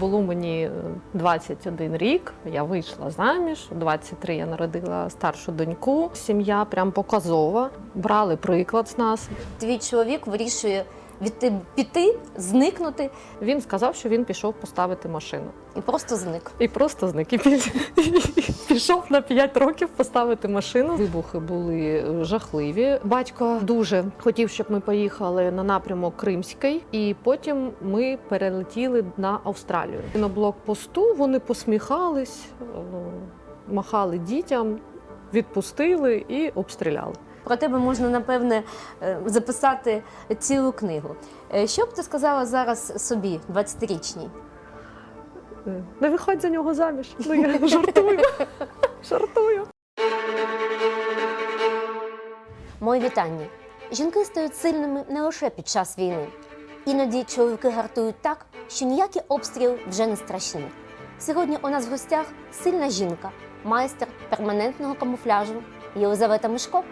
Було мені е, 21 рік. Я вийшла заміж. У 23 я народила старшу доньку. Сім'я прям показова. Брали приклад з нас. Твій чоловік вирішує від піти, зникнути Він сказав, що він пішов поставити машину. і просто зник. І просто зник. І пішов на 5 років поставити машину. Вибухи були е, жахливі. Батько дуже хотів, щоб ми поїхали на напрямок Кримський, і потім ми перелетіли на Австралію. На блокпосту вони посміхались, е, махали дітям, відпустили і обстріляли. Про тебе можна напевне е, записати цілу книгу. Е, Що б ти сказала зараз собі, 20-річній? Е, Не виходь за нього заміж. Ну я жартую. Жартую. Мої вітання. Жінки стають сильними не лише під час війни. Іноді чоловіки гартують так, що ніякі обстріли вже не страшні. Сьогодні у нас в гостях сильна жінка, майстер перманентного камуфляжу Єлизавета Мишко.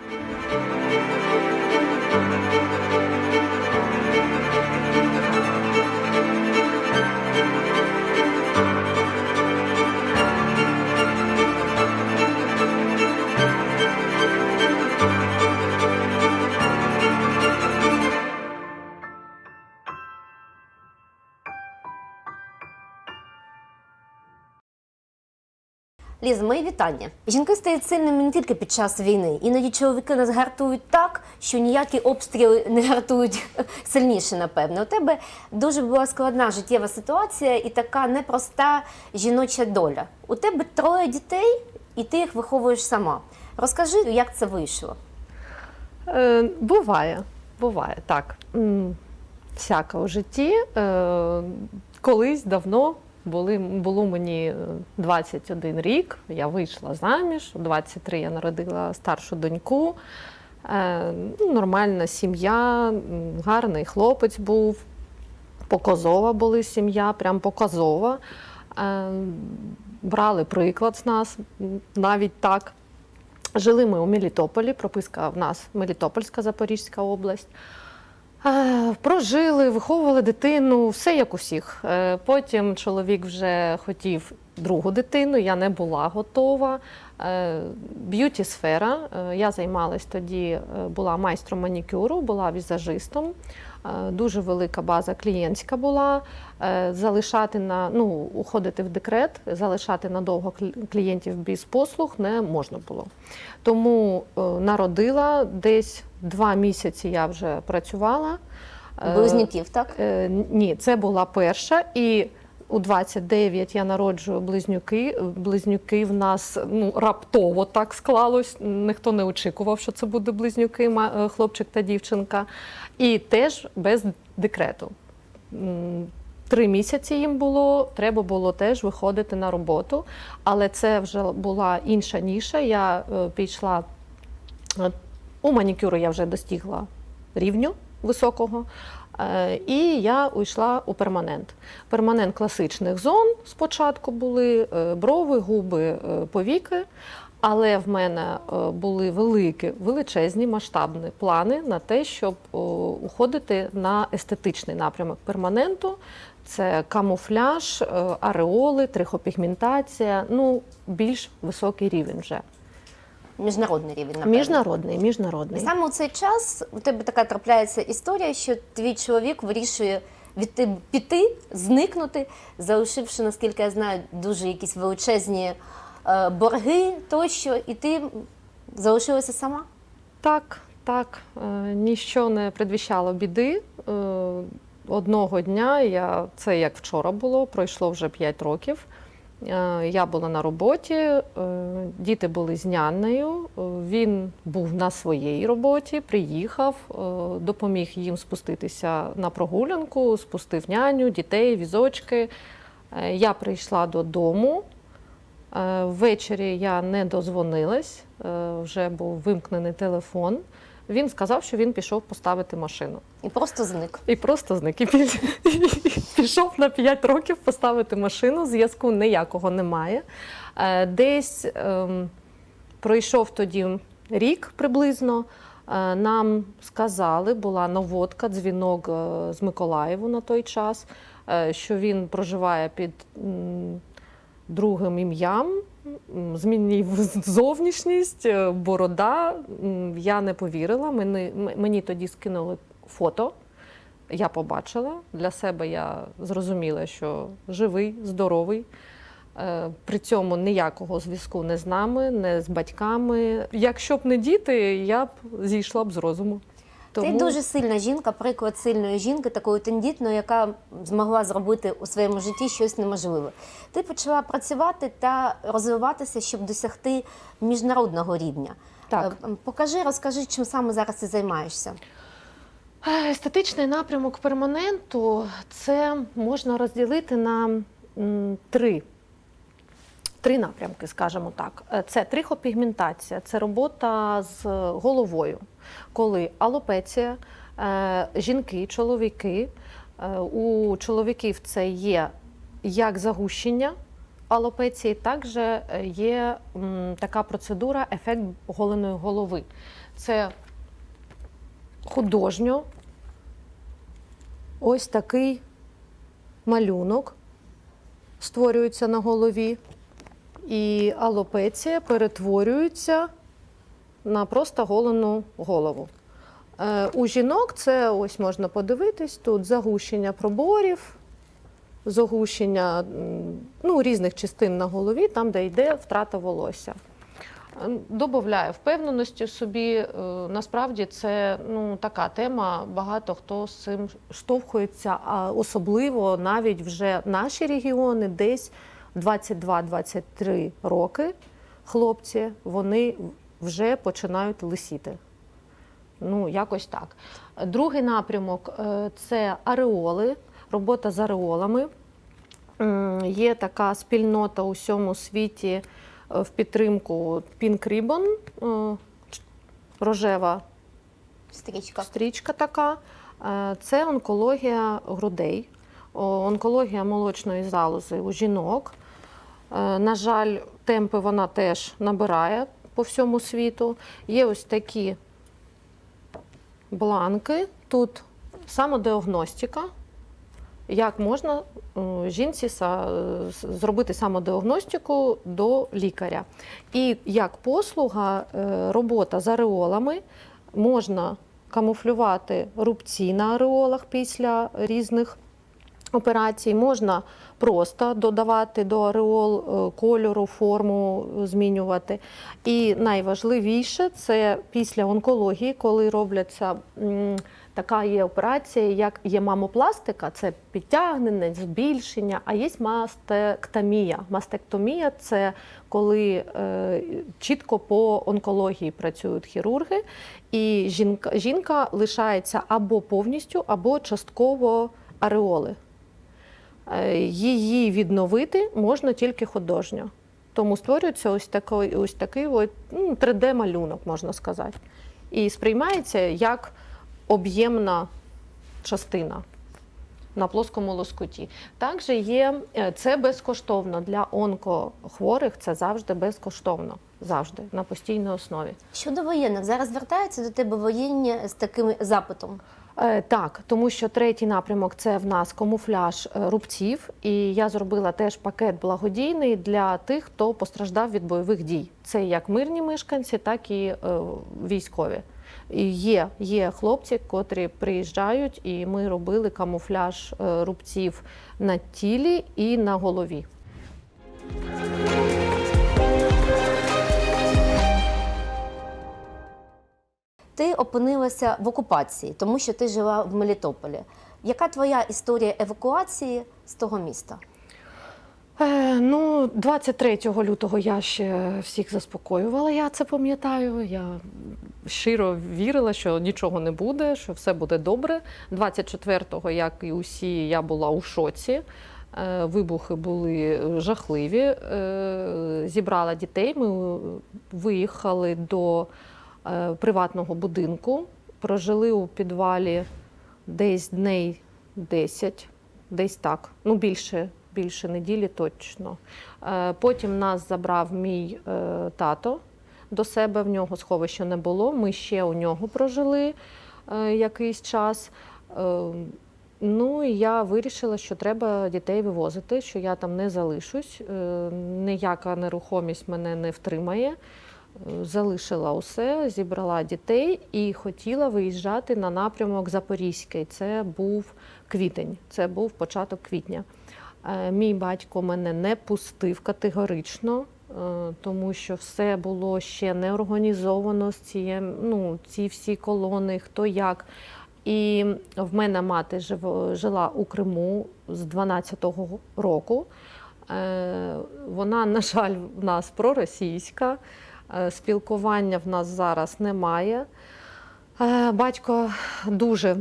Ліз, мої вітання. Жінки стають сильними не тільки під час війни. Іноді чоловіки нас гартують так, що ніякі обстріли не гартують сильніше, напевно. У тебе дуже була складна життєва ситуація і така непроста жіноча доля. У тебе троє дітей, і ти їх виховуєш сама. Розкажи, як це вийшло. Е, буває, буває, так. М, Всяке у житті. Е, колись давно були, було мені е, 21 рік, я вийшла заміж, у 23 я народила старшу доньку. Е, ну, нормальна сім'я, гарний хлопець був. Показова була сім'я, прям показова. Е, брали приклад з нас, навіть так. Жили ми у Мелітополі, прописка в нас Мелітопольська Запорізька область. Е, Прожили, виховували дитину, все як усіх. Е, Потім чоловік вже хотів другу дитину, я не була готова. Е, Б'юті сфера. Я займалась тоді, була майстром манікюру, була візажистом. Е, Дуже велика база клієнтська була. Е, Залишати на ну, уходити в декрет, залишати надовго клі- клієнтів без послуг не можна було. Тому е, народила десь два місяці я вже працювала. Близнюків, так? Ні, це була перша. І у 29 я народжую близнюки. Близнюки в нас ну, раптово так склалось. Ніхто не очікував, що це буде близнюки, хлопчик та дівчинка. І теж без декрету. Три місяці їм було, треба було теж виходити на роботу, але це вже була інша ніша. Я е, пішла е, у манікюру, я вже достигла рівню високого. Е, І я уйшла у перманент. Перманент класичних зон спочатку були брови, губи, повіки. Але в мене е, були великі, величезні масштабні плани на те, щоб уходити на естетичний напрямок перманенту. Це камуфляж, е, ареоли, трихопігментація, ну більш високий рівень вже. Міжнародний рівень, напевно. Міжнародний, І саме у цей час у тебе така трапляється історія, що твій чоловік вирішує від піти, зникнути, залишивши, наскільки я знаю, дуже якісь величезні е, борги тощо, і ти залишилася сама. Так, так, е, ніщо не предвіщало біди. Е, Одного дня я це як вчора було, пройшло вже 5 років. Е, Я була на роботі, е, діти були з нянею. е, Він був на своїй роботі, приїхав, е, допоміг їм спуститися на прогулянку, спустив няню, дітей, візочки. Е, Я прийшла додому. Е, Ввечері я не дозвонилась, е, вже був вимкнений телефон. Він сказав, що він пішов поставити машину. І просто зник. І просто зник. І пішов на 5 років поставити машину. Зв'язку ніякого немає. Е, Десь ем, пройшов тоді рік приблизно. Нам сказали, була наводка, дзвінок з Миколаєву на той час. що він проживає під другим ім'ям, змінив зовнішність, е, борода. Я не повірила. Мені, мені тоді скинули фото. Я побачила для себе, я зрозуміла, що живий, здоровий. Е, При цьому ніякого зв'язку не з нами, не з батьками. Якщо б не діти, я б зійшла б з розуму. Ти дуже сильна жінка, приклад сильної жінки, такої тендітної, яка змогла зробити у своєму житті щось неможливе. Ти почала працювати та розвиватися, щоб досягти міжнародного рівня. Так. Е, Покажи, розкажи, чим саме зараз ти займаєшся. Е, Естетичний напрямок перманенту це можна розділити на три. Три напрямки, скажімо так. Е, Це трихопігментація, це робота з головою, коли алопеція, е, жінки, чоловіки. е, У чоловіків це є як загущення алопеції, також є така процедура ефект голеної голови. Це художньо ось такий малюнок створюється на голові, і алопеція перетворюється на просто голену голову. Е, у жінок це ось можна подивитись тут загущення проборів, загущення ну, різних частин на голові, там, де йде втрата волосся. Е, Добавляє впевненості в собі. Е, Насправді це ну, така тема. Багато хто з цим штовхується, а особливо навіть вже наші регіони, десь 22-23 роки хлопці, вони вже починають лисіти. Ну, якось так. Другий напрямок е, це ареоли, робота з ареолами. Є така спільнота у всьому світі е, в підтримку Pink Ribbon, е, рожева Стрічка. стрічка така. Це онкологія грудей, онкологія молочної залози у жінок. На жаль, темпи вона теж набирає по всьому світу. Є ось такі бланки. Тут самодіагностика. Як можна жінці зробити самодіагностику до лікаря? І як послуга, е, робота з ареолами можна камуфлювати рубці на ареолах після різних операцій, можна просто додавати до ареол е, кольору, форму е, змінювати. І найважливіше це після онкології, коли робляться така є операція, як є мамопластика, це підтягнення, збільшення, а є мастектомія. Мастектомія це коли е, чітко по онкології працюють хірурги, і жінка, жінка лишається або повністю, або частково ареоли. Е, Її відновити можна тільки художньо. Тому створюється ось такий, ось такий ну, 3D-малюнок, можна сказати. І сприймається як об'ємна частина на плоскому лоскуті. Також є е, це безкоштовно для онкохворих, це завжди безкоштовно, завжди на постійній основі. Щодо воєнних, зараз звертаються до тебе воєнні з таким запитом. Е, Так, тому що третій напрямок це в нас камуфляж е, рубців, і я зробила теж пакет благодійний для тих, хто постраждав від бойових дій. Це як мирні мешканці, так і е, військові. І є, є хлопці, котрі приїжджають, і ми робили камуфляж рубців на тілі і на голові. Ти опинилася в окупації, тому що ти жила в Мелітополі. Яка твоя історія евакуації з того міста? Е, ну, 23 лютого я ще всіх заспокоювала, я це пам'ятаю. Я щиро вірила, що нічого не буде, що все буде добре. 24-го, як і усі, я була у шоці. Е, Вибухи були жахливі. Е, Зібрала дітей. Ми виїхали до е, приватного будинку, прожили у підвалі десь дней 10, десь так, ну більше, більше неділі точно. Е, Потім нас забрав мій е, тато до себе, в нього сховища не було. Ми ще у нього прожили е, якийсь час. Е, Ну і я вирішила, що треба дітей вивозити, що я там не залишусь, е, ніяка нерухомість мене не втримає. Залишила усе, зібрала дітей і хотіла виїжджати на напрямок Запорізький. Це був квітень, це був початок квітня. Е, Мій батько мене не пустив категорично, е, тому що все було ще не організовано з цією, ну, ці всі колони, хто як. І в мене мати жила у Криму з 12-го року. Е, Вона, на жаль, в нас проросійська. Е, Спілкування в нас зараз немає. Е, Батько дуже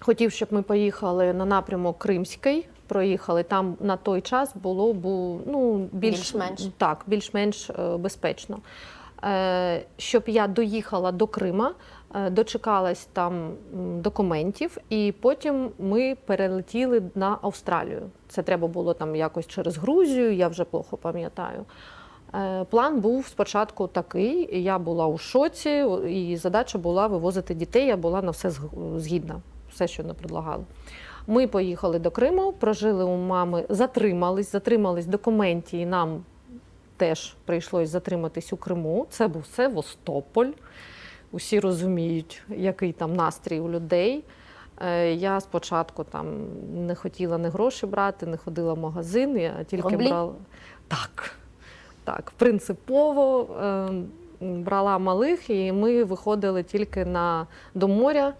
хотів, щоб ми поїхали на напрямок Кримський. Проїхали там на той час було бу- ну, більш, Більш-менш. так, більш-менш е, безпечно. Щоб я доїхала до Крима, дочекалась там документів, і потім ми перелетіли на Австралію. Це треба було там якось через Грузію, я вже плохо пам'ятаю. Е, План був спочатку такий: я була у шоці, і задача була вивозити дітей. Я була на все згідна, все, що не предлагали. Ми поїхали до Криму, прожили у мами, затримались, затримались документі, і нам теж прийшлось затриматись у Криму. Це був Севастополь. Усі розуміють, який там настрій у людей. Е, Я спочатку там не хотіла ні гроші брати, не ходила в магазин, я тільки Рублі? брала. Так, так, принципово е, брала малих, і ми виходили тільки на, до моря,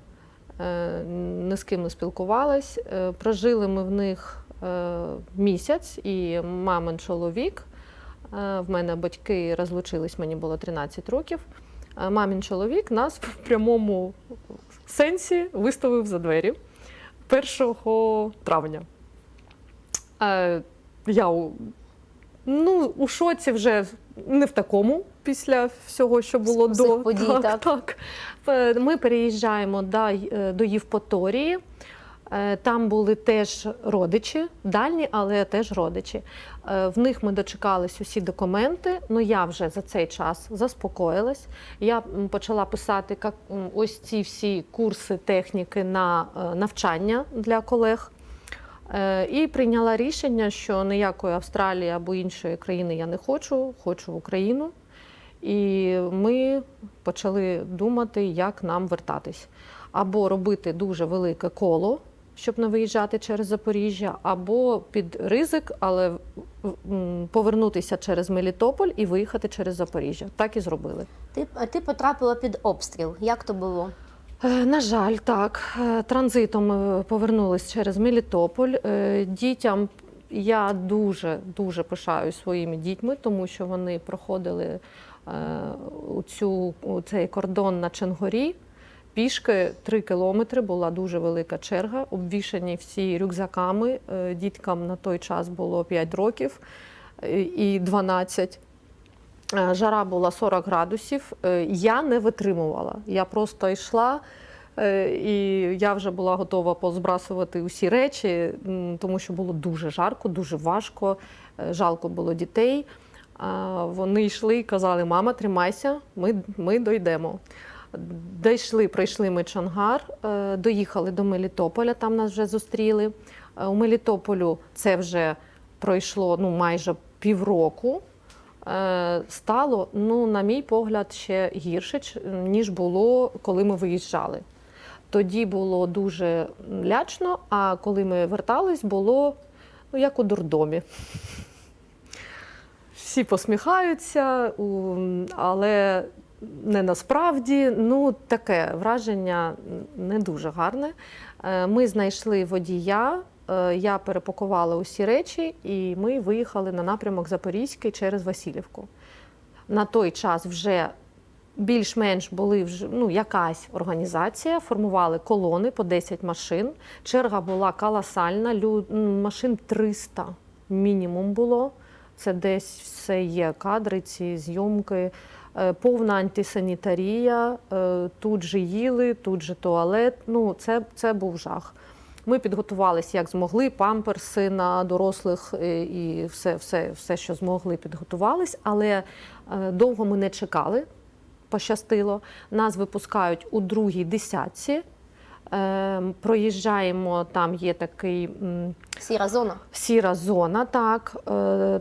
е, ні з ким не спілкувались. Е, Прожили ми в них е, місяць, і мамин чоловік. Е, В мене батьки розлучились, мені було 13 років. Е, Мамін чоловік нас в прямому сенсі виставив за двері 1 травня. Е, Я ну, у шоці вже не в такому після всього, що було З до подій, так, так. так. Е, Ми переїжджаємо до, е, до Євпаторії. Е, Там були теж родичі, дальні, але теж родичі. В них ми дочекались усі документи. Ну я вже за цей час заспокоїлась. Я почала писати ось ці всі курси техніки на навчання для колег. Е, І прийняла рішення, що ніякої Австралії або іншої країни я не хочу, хочу Україну. І ми почали думати, як нам вертатись. Або робити дуже велике коло, щоб не виїжджати через Запоріжжя, або під ризик, але повернутися через Мелітополь і виїхати через Запоріжжя. Так і зробили. Ти, ти потрапила під обстріл. Як то було? Е, На жаль, так. Е, Транзитом повернулись через Мелітополь. Е, Дітям я дуже дуже пишаю своїми дітьми, тому що вони проходили у цю, цей кордон на Ченгорі. Пішки три кілометри була дуже велика черга. Обвішані всі рюкзаками. Діткам на той час було 5 років і 12. Е, Жара була 40 градусів. Е, Я не витримувала. Я просто йшла, е, і я вже була готова позбрасувати усі речі, тому що було дуже жарко, дуже важко. Жалко було дітей. Вони йшли і казали: мама, тримайся, ми, ми дойдемо. Дійшли, пройшли ми Чонгар, е, доїхали до Мелітополя, там нас вже зустріли. У Мелітополю це вже пройшло ну, майже півроку. Е, Стало, ну, на мій погляд, ще гірше, ніж було, коли ми виїжджали. Тоді було дуже лячно, а коли ми вертались, було ну, як у дурдомі. Всі посміхаються, але не насправді. Ну, таке враження не дуже гарне. Е, Ми знайшли водія, я перепакувала усі речі, і ми виїхали на напрямок Запорізький через Васильівку. На той час вже більш-менш були вже ну, якась організація, формували колони по 10 машин. Черга була колосальна, лю... м, машин 300 мінімум було. Це десь все є кадри, ці зйомки. Е, Повна антисанітарія, е, тут же їли, тут же туалет. Ну, це, це був жах. Ми підготувалися як змогли, памперси на дорослих е, і все, все, все, що змогли, підготувались, але е, довго ми не чекали, пощастило. Нас випускають у другій десятці. Е, проїжджаємо, там є такий. Сіра зона. сіра зона, так,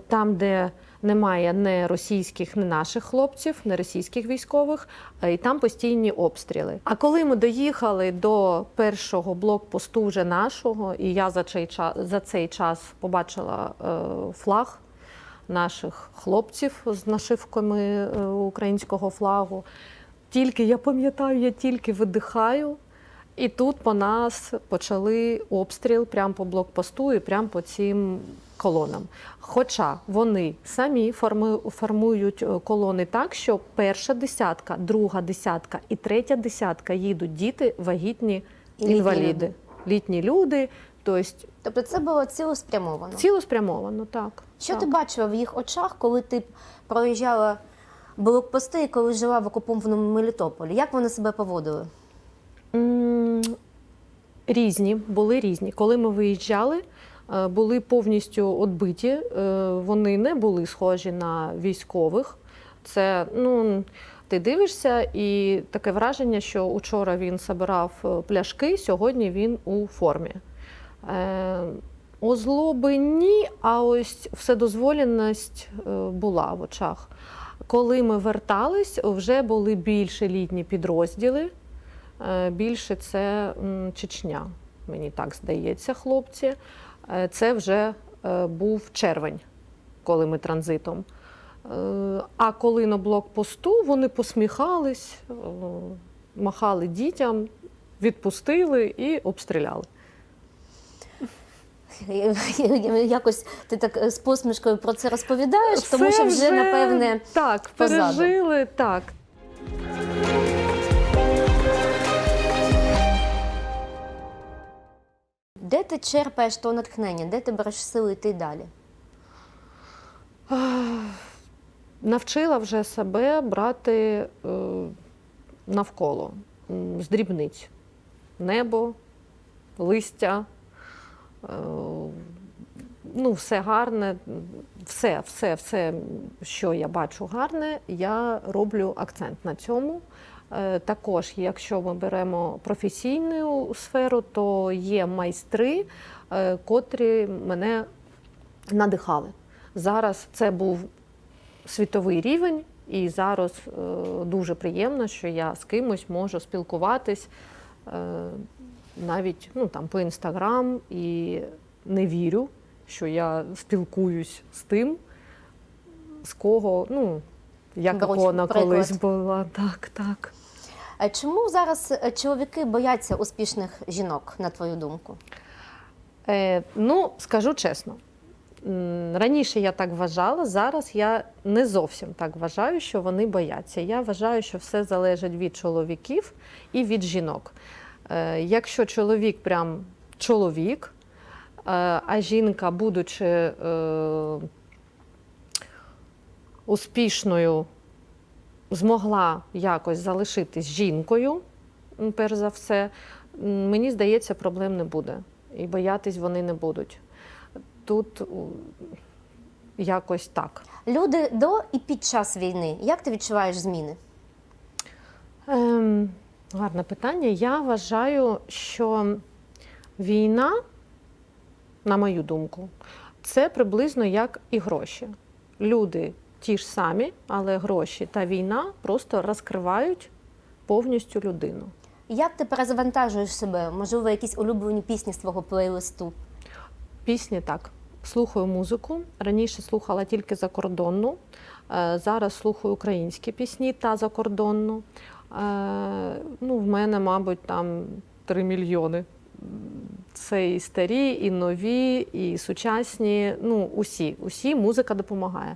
там, де немає не російських, не наших хлопців, не російських військових, е, і там постійні обстріли. А коли ми доїхали до першого блокпосту вже нашого, і я за цей час, за цей час побачила е, флаг наших хлопців з нашивками е, українського флагу. Тільки я пам'ятаю, я тільки видихаю. І тут по нас почали обстріл прямо по блокпосту і прямо по цим колонам. Хоча вони самі формують е, колони так, що перша десятка, друга десятка і третя десятка їдуть діти, вагітні інваліди, літні люди. Тобто Тобто це було цілеспрямовано. цілеспрямовано, так. Що так. ти бачила в їх очах, коли ти проїжджала блокпости і коли жила в окупованому Мелітополі? Як вони себе поводили? Різні, були різні. Коли ми виїжджали, були повністю відбиті. е, Вони не були схожі на військових. Це ну. Ти дивишся, і таке враження, що учора він збирав е, пляшки, сьогодні він у формі. Е, озлоби ні, а ось вседозволеність е, була в очах. Коли ми вертались, вже були більше літні підрозділи. Е, Більше це Чечня, мені так здається, хлопці. Е, Це вже е, був червень, коли ми транзитом. Е, А коли на блокпосту вони посміхались, махали дітям, відпустили і обстріляли. Якось ти так з посмішкою про це розповідаєш, тому Це що вже, напевне так, позаду. пережили так. Де ти черпаєш то натхнення, де ти береш сили йти далі? навчила вже себе брати е, навколо з дрібниць. Небо, листя, е, ну, все гарне, все, все, все, що я бачу гарне, я роблю акцент на цьому. Е, Також, якщо ми беремо професійну сферу, то є майстри, е, котрі мене надихали. Зараз це був світовий рівень, і зараз е, дуже приємно, що я з кимось можу спілкуватись навіть ну, там, по інстаграм і не вірю, що я спілкуюсь з тим, з кого, ну, як Беруть вона приклад. колись була. Так, так. А чому зараз е, чоловіки бояться успішних жінок, на твою думку? Е, ну, скажу чесно. Раніше я так вважала, зараз я не зовсім так вважаю, що вони бояться. Я вважаю, що все залежить від чоловіків і від жінок. Е, Якщо чоловік прям чоловік, е, а жінка, будучи е, успішною, змогла якось залишитись жінкою, перш за все, мені здається, проблем не буде. І боятись вони не будуть. Тут якось так. Люди до і під час війни. Як ти відчуваєш зміни? Ем, гарне питання. Я вважаю, що війна, на мою думку, це приблизно як і гроші. Люди ті ж самі, але гроші та війна просто розкривають повністю людину. Як ти перезавантажуєш себе? Можливо, якісь улюблені пісні з твого плейлисту? Пісні так. Слухаю музику. Раніше слухала тільки закордонну. Е, Зараз слухаю українські пісні та закордонну. Е, Ну, в мене, мабуть, там 3 мільйони. Це і старі, і нові, і сучасні. Ну, усі, усі музика допомагає.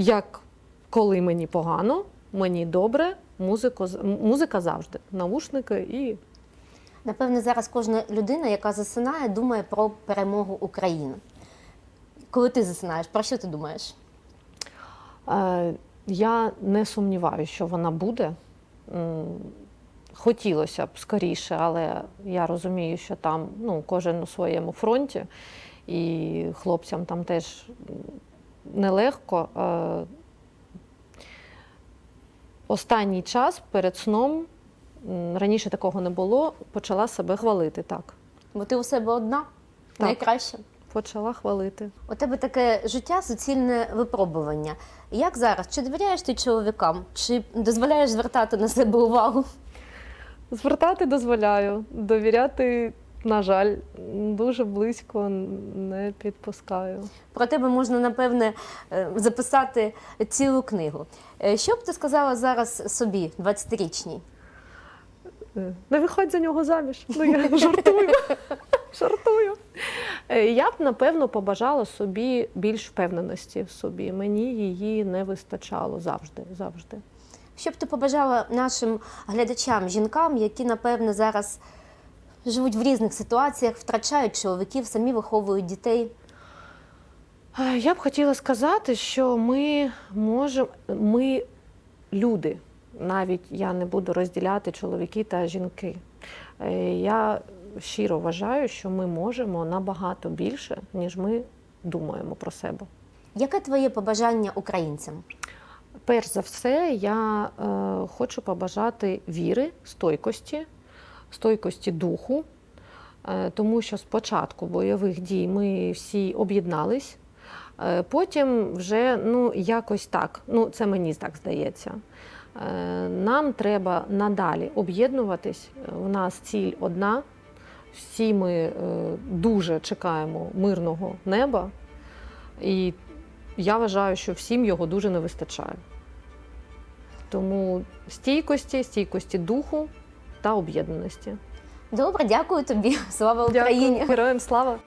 Як коли мені погано, мені добре, музику, з- музика завжди. Наушники і Напевне, зараз кожна людина, яка засинає, думає про перемогу України. Коли ти засинаєш, про що ти думаєш? Е, Я не сумніваюся, що вона буде. Хотілося б скоріше, але я розумію, що там ну, кожен у своєму фронті, і хлопцям там теж нелегко. Е, Останній час перед сном раніше такого не було, почала себе хвалити. Так, Бо ти у себе одна, найкраща. почала хвалити. У тебе таке життя суцільне випробування. Як зараз? Чи довіряєш ти чоловікам? Чи дозволяєш звертати на себе увагу? Звертати дозволяю, довіряти, на жаль, дуже близько не підпускаю. Про тебе можна, напевне, е, записати цілу книгу. Е, Що б ти сказала зараз собі, 20-річній? Е, Не виходь за нього заміж. Ну я жартую. жартую. Я б напевно побажала собі більш впевненості в собі. Мені її не вистачало завжди. завжди. Що б ти побажала нашим глядачам, жінкам, які, напевне, зараз живуть в різних ситуаціях, втрачають чоловіків, самі виховують дітей? Е, Я б хотіла сказати, що ми можемо, ми люди. Навіть я не буду розділяти чоловіки та жінки. Е, Я щиро вважаю, що ми можемо набагато більше, ніж ми думаємо про себе. Яке твоє побажання українцям? Перш за все, я е, хочу побажати віри, стойкості, стойкості духу, е, тому що спочатку бойових дій ми всі об'єднались, е, потім вже ну, якось так, ну це мені так здається. Е, нам треба надалі об'єднуватись. У нас ціль одна. Всі ми дуже чекаємо мирного неба. І я вважаю, що всім його дуже не вистачає. Тому стійкості, стійкості духу та об'єднаності. Добре, дякую тобі. Слава Україні! Дякую, героям слава!